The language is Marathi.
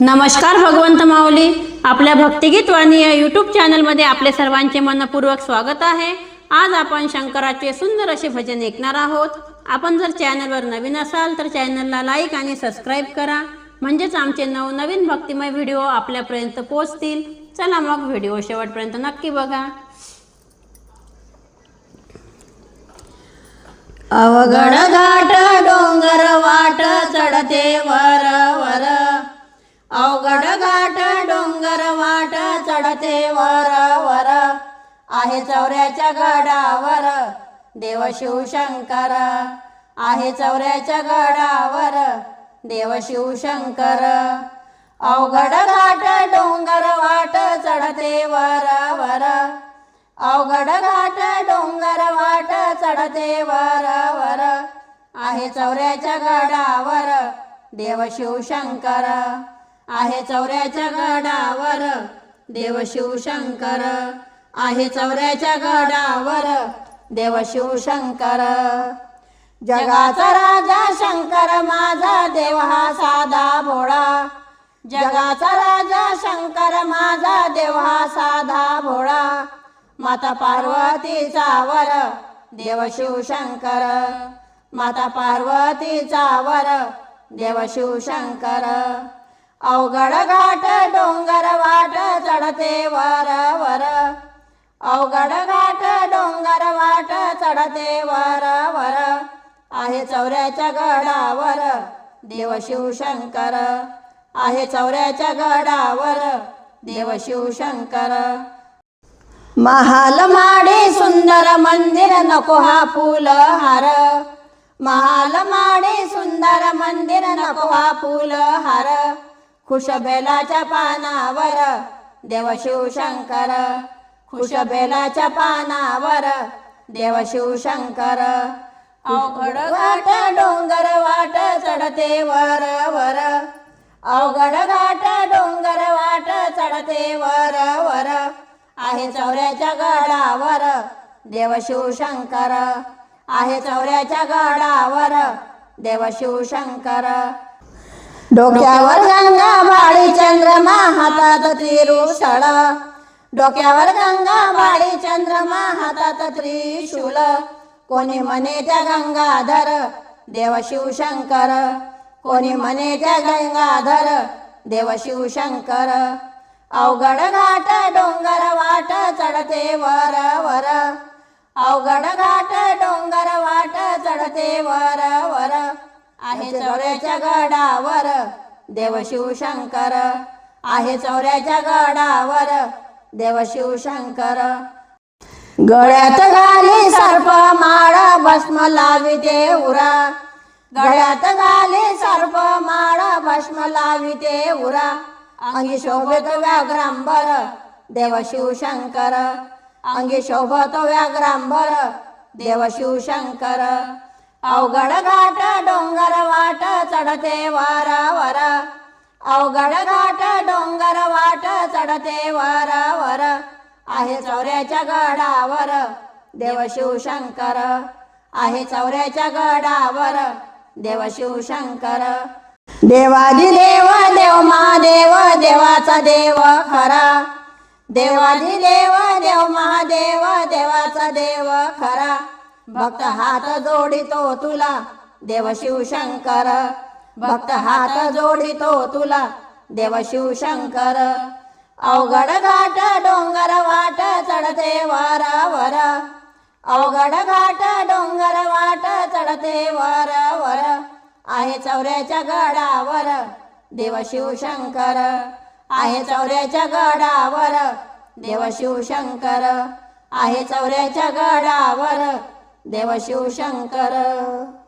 नमस्कार भगवंत माऊली. आपल्या भक्तिगीत वाणी या यूट्यूब चॅनलमध्ये आपले सर्वांचे मनपूर्वक स्वागत आहे. आज आपण शंकराचे सुंदर असे भजन ऐकणार आहोत. आपण जर चॅनलवर नवीन असाल तर चॅनलला लाईक आणि सबस्क्राईब करा. म्हणजेच आमचे नवनवीन भक्तिमय व्हिडिओ आपल्यापर्यंत पोहोचतील. चला मग व्हिडिओ शेवटपर्यंत नक्की बघा. अवघड चढते वर वर. आहे चौऱ्याच्या गडावर. देव शिवशंकर आहे चौऱ्याच्या गडावर. देव शिवशंकर अवघड घाट डोंगर वाट चढते वर वर. अवघड घाट डोंगर वाट चढते वर वर. आहे चौऱ्याच्या गडावर. देव शिवशंकर आहे चौऱ्याच्या गडावर. देव शिवशंकर. आहे चौऱ्याच्या गडावर देव शिवशंकर. जगाचा राजा शंकर माझा देव हा साधा भोळा. जगाचा राजा शंकर माझा देव हा साधा भोळा. माता पार्वतीचा वर देव शिवशंकर. माता पार्वतीचा वर देव शिवशंकर. अवघड घाट डोंगर वाट चढते वर वर. अवघड घाट डोंगर वाट चढते वर वर. आहे चौऱ्याच्या गडावर देव शिवशंकर आहे चौऱ्याच्या गडावर देव शिवशंकर महाल माडे सुंदर मंदिर नको हा फूल हार. महाल माडे सुंदर मंदिर नको हा फूल हार. खुश बेलाच्या पानावर देव शिवशंकर खुश बेलाच्या पानावर देव शिवशंकर अवघड घाट डोंगर वाट चढते वर वर. अवघड घाट डोंगर वाट चढते वर वर. आहे चौऱ्याच्या गडावर देव शिवशंकर आहे चौऱ्याच्या गडावर देव शिवशंकर डोक्यावर गंगा चंद्रमा हातात त्रिरुषळ डोक्यावर गंगा बाळी चंद्रमा हातात त्रिशूल कोणी म्हणे त्या गंगाधर देव शिवशंकर. कोणी म्हणे त्या गंगाधर देव शिवशंकर. अवघड घाट डोंगर वाट चढते वर वर. अवघड घाट डोंगर वाट चढते वर वर. आहे चौऱ्याच्या गडावर देव शिवशंकर आहे चौऱ्याच्या गडावर. देव शिवशंकर. गळ्यात घाली सर्प माळ भस्म लाविते उरा गळ्यात घाली सर्प माळ भस्म लावी उरा अंगी शोभत व्याघ्रांबर देव शिवशंकर. अंगी शोभत व्याघ्रांबर देव शिवशंकर. अवघड घाट डोंगर वाट चढते वर वर अवघड घाट डोंगर वाट चढते वारा वर आहे चौऱ्याच्या गडावर देव शिवशंकर. आहे चौऱ्याच्या गडावर देव शिवशंकर. देवादी देव देव महादेव देवाचा देव खरा. देवादी देव देव महादेव देवाचा देव खरा. भक्त हात जोडितो तुला. देव शिवशंकर भक्त हात जोडितो तुला. देव शिवशंकर अवघड घाट डोंगर वाट चढते वारावर. अवघड घाट डोंगर वाट चढते वारावर. आहे चौऱ्याच्या गडावर. देव शिवशंकर आहे चौऱ्याच्या गडावर. देव शिवशंकर आहे चौऱ्याच्या गडावर. देव शिवशंकर.